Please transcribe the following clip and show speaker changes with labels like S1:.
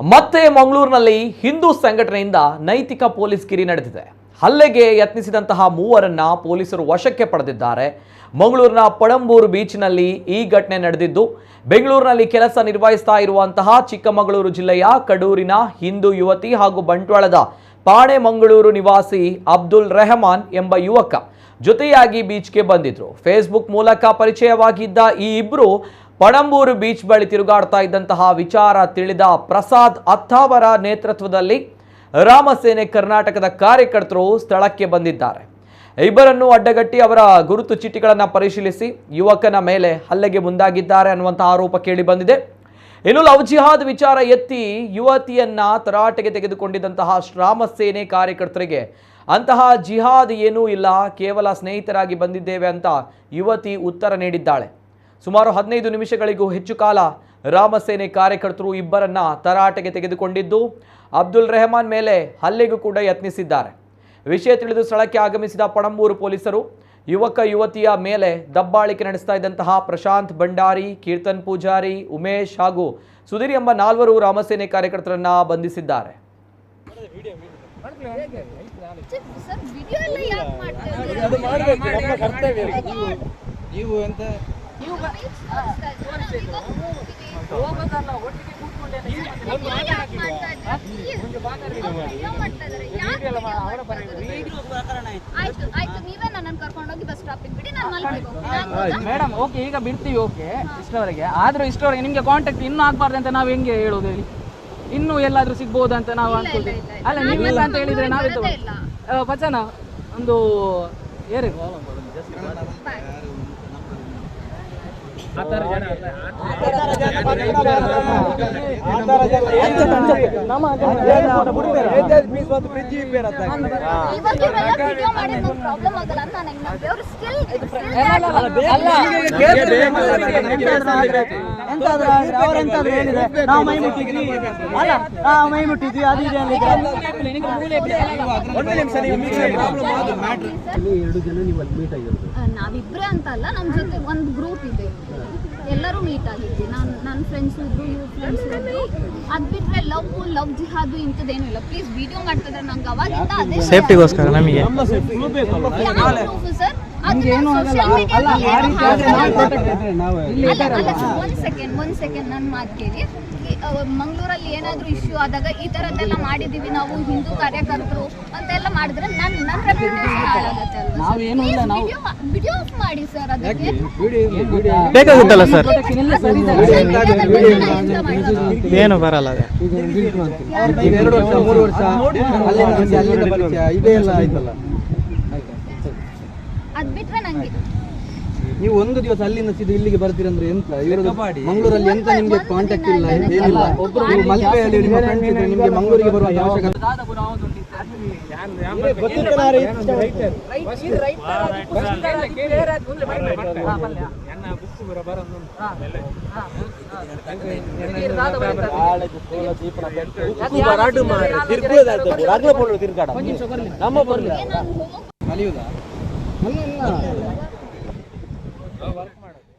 S1: ಮತ್ತೆ ಮಂಗಳೂರಿನಲ್ಲಿ ಹಿಂದೂ ಸಂಘಟನೆಯಿಂದ ನೈತಿಕ ಪೊಲೀಸ್ ಗಿರಿ ನಡೆದಿದೆ. ಹಲ್ಲೆಗೆ ಯತ್ನಿಸಿದಂತಹ ಮೂವರನ್ನ ಪೊಲೀಸರು ವಶಕ್ಕೆ ಪಡೆದಿದ್ದಾರೆ. ಮಂಗಳೂರಿನ ಪಡಂಬೂರು ಬೀಚ್ನಲ್ಲಿ ಈ ಘಟನೆ ನಡೆದಿದ್ದು, ಬೆಂಗಳೂರಿನಲ್ಲಿ ಕೆಲಸ ನಿರ್ವಹಿಸ್ತಾ ಇರುವಂತಹ ಚಿಕ್ಕಮಗಳೂರು ಜಿಲ್ಲೆಯ ಕಡೂರಿನ ಹಿಂದೂ ಯುವತಿ ಹಾಗೂ ಬಂಟ್ವಾಳದ ಪಾಣೆ ಮಂಗಳೂರು ನಿವಾಸಿ ಅಬ್ದುಲ್ ರೆಹಮಾನ್ ಎಂಬ ಯುವಕ ಜೊತೆಯಾಗಿ ಬೀಚ್ಗೆ ಬಂದಿದ್ರು. ಫೇಸ್ಬುಕ್ ಮೂಲಕ ಪರಿಚಯವಾಗಿದ್ದ ಈ ಇಬ್ರು ಪಣಂಬೂರು ಬೀಚ್ ಬಳಿ ತಿರುಗಾಡ್ತಾ ಇದ್ದಂತಹ ವಿಚಾರ ತಿಳಿದ ಪ್ರಸಾದ್ ಅತ್ತಾವರ ನೇತೃತ್ವದಲ್ಲಿ ರಾಮಸೇನೆ ಕರ್ನಾಟಕದ ಕಾರ್ಯಕರ್ತರು ಸ್ಥಳಕ್ಕೆ ಬಂದಿದ್ದಾರೆ. ಇಬ್ಬರನ್ನು ಅಡ್ಡಗಟ್ಟಿ ಅವರ ಗುರುತು ಚೀಟಿಗಳನ್ನು ಪರಿಶೀಲಿಸಿ ಯುವಕನ ಮೇಲೆ ಹಲ್ಲೆಗೆ ಮುಂದಾಗಿದ್ದಾರೆ ಅನ್ನುವಂಥ ಆರೋಪ ಕೇಳಿ ಬಂದಿದೆ. ಇನ್ನು ಲವ್ ಜಿಹಾದ್ ವಿಚಾರ ಎತ್ತಿ ಯುವತಿಯನ್ನ ತರಾಟೆಗೆ ತೆಗೆದುಕೊಂಡಿದ್ದಂತಹ ಶ್ರಾಮಸೇನೆ ಕಾರ್ಯಕರ್ತರಿಗೆ ಅಂತಹ ಜಿಹಾದ್ ಏನೂ ಇಲ್ಲ, ಕೇವಲ ಸ್ನೇಹಿತರಾಗಿ ಬಂದಿದ್ದೇವೆ ಅಂತ ಯುವತಿ ಉತ್ತರ ನೀಡಿದ್ದಾಳೆ. ಸುಮಾರು ಹದಿನೈದು ನಿಮಿಷಗಳಿಗೂ ಹೆಚ್ಚು ಕಾಲ ರಾಮಸೇನೆ ಕಾರ್ಯಕರ್ತರು ಇಬ್ಬರನ್ನ ತರಾಟೆಗೆ ತೆಗೆದುಕೊಂಡಿದ್ದು ಅಬ್ದುಲ್ ರೆಹಮಾನ್ ಮೇಲೆ ಹಲ್ಲೆಗೂ ಕೂಡ ಯತ್ನಿಸಿದ್ದಾರೆ. ವಿಷಯ ತಿಳಿದು ಸ್ಥಳಕ್ಕೆ ಆಗಮಿಸಿದ ಪಣಂಬೂರು ಪೊಲೀಸರು ಯುವಕ ಯುವತಿಯ ಮೇಲೆ ದಬ್ಬಾಳಿಕೆ ನಡೆಸ್ತಾ ಇದ್ದಂತಹ ಪ್ರಶಾಂತ್ ಭಂಡಾರಿ ಕೀರ್ತನ್ ಪೂಜಾರಿ ಉಮೇಶ್ ಹಾಗೂ ಸುಧೀರ್ ಎಂಬ ನಾಲ್ವರು ರಾಮಸೇನೆ ಕಾರ್ಯಕರ್ತರನ್ನ ಬಂಧಿಸಿದ್ದಾರೆ.
S2: ನೀವು ನೀವು
S3: ಮೇಡಮ್ ಓಕೆ ಈಗ ಬಿಡ್ತೀವಿ ಓಕೆ ಇಷ್ಟವರೆಗೆ ಆದ್ರೂ ಇಷ್ಟವರೆಗೆ ನಿಮ್ಗೆ ಕಾಂಟ್ಯಾಕ್ಟ್ ಇನ್ನೂ ಆಗ್ಬಾರ್ದು ಅಂತ ನಾವು ಹೆಂಗೆ ಹೇಳೋದು ಹೇಳಿ? ಇನ್ನೂ ಎಲ್ಲಾದ್ರೂ ಸಿಗ್ಬೋದು ಅಂತ ನಾವು ಅನ್ಕೊಳ್ತೀವಿ. ಅಲ್ಲ ನೀವೆಲ್ಲ ಅಂತ ಹೇಳಿದ್ರೆ ನಾವೇ
S4: ಇಲ್ಲ.
S3: ಪಚನ ಒಂದು ಏರಿ
S4: ಇವಾಗ ನಾವು
S5: ಎಂತಾದ್ರೂ ಆದ್ರೆ ಹೇಳಿದ್ರೆ ನಾವು ಮೈ ಮುಟ್ಟಿದ್ವಿ. ಅಲ್ಲ ನಾವು ಮೈ ಮುಟ್ಟಿದ್ವಿ ಅದು ಮೀಟ್ ಆಗಿರೋದು.
S4: ನಾವಿಬ್ರೇ ಅಂತ ಅಲ್ಲ ನಮ್ಮ ಜೊತೆ ಒಂದು ಗ್ರೂಪ್ ಇದೆ. ಎಲ್ಲರೂ ಮೀಟ್ ಆಗಿದ್ವಿ. ನಾನು ನನ್ನ ಫ್ರೆಂಡ್ಸ್ ಇದ್ರು ಇವ್ರ ಫ್ರೆಂಡ್ಸ್ ಇದ್ರು ಅದ್ ಬಿಟ್ರೆ ಲವ್ ಲವ್ ಜಿಹಾದು ಇಂಥದ್ದೇನು ಇಲ್ಲ. ಪ್ಲೀಸ್ ವಿಡಿಯೋ ಮಾಡ್ತಿದ್ರೆ ನಂಗೆ ಅವಾಗಿಂದ ಅದೇ
S5: ಸೇಫ್ಟಿಗೋಸ್ಕರ ನಮಗೆ.
S4: ಸರ್? ಅದು
S5: ಅಲ್ಲ ಆ ರೀತಿ ಆದ್ರೆ ನಾವು. protect ಇದ್ರೆ ನಾವು
S4: ಒಂದ್ ಸೆಕೆಂಡ್ ಒಂದ್ ಸೆಕೆಂಡ್ ನನ್ನ ಮಾತು ಕೇಳಿ. ಈ, ಮಂಗ್ಳೂರಲ್ಲಿ ಏನಾದ್ರೂ ಇಶ್ಯೂ ಆದಾಗ ಈ ತರದ್ದೆಲ್ಲ ಮಾಡಿದೀವಿ ನಾವು ಹಿಂದೂ ಕಾರ್ಯಕರ್ತರು ಅಂತೆಲ್ಲ ಮಾಡಿದ್ರೆ ನನ್ ನನ್ನ ರೆಪ್ಯುಟೇಷನ್ ಹಾಳಾಗತ್ತೆ
S3: ನಾವೇನು ಇಲ್ಲ, ನಾವು-
S4: ವಿಡಿಯೋ ಆಫ್ ಮಾಡಿ ಸರ್ ಅದಕ್ಕೆ.
S5: ಬೇಕಾಗುತ್ತಲ್ಲ ಸರ್?
S3: ಸರಿ
S5: ಏನು ಬರಲ್ಲ ಅದೇ.
S2: ಈಗ ಎರಡು ವರ್ಷ ಮೂರು ವರ್ಷ ಅಲ್ಲಿಂದ ಬಂದು ಅಲ್ಲಿಂದ ಪರಿಚಯ ಇದೇ ಎಲ್ಲ ಆಯ್ತಲ್ಲ.
S4: ಅದ್ ಬಿಟ್ರೆ ನಂಗೆ.
S2: ನೀವು ಒಂದು ದಿವಸ ಅಲ್ಲಿಂದ ಸೀದಾ ಇಲ್ಲಿಗೆ ಬರ್ತೀರಂದ್ರೆ ಎಂತ? ಇವರು ಮಂಗಳೂರಲ್ಲಿ ಎಂತ ನಿಮ್ಗೆ ಕಾಂಟ್ಯಾಕ್ಟ್ ಇಲ್ಲ ಏನಿಲ್ಲ. ಒಬ್ರು ಮಲ್ಪೆಯಲ್ಲಿ ನಿಮ್ಮ ಫ್ರೆಂಡ್ಸ್ ಇದ್ರೆ ನಿಮ್ಗೆ ಮಂಗಳೂರಿಗೆ ಬರುವ ಅವಶ್ಯಕತೆ
S4: ನಮ್ಮ ಬರ್ಲಿ
S2: ಕಲಿಯುವುದಾ ಅಲ್ಲ ಇಲ್ಲ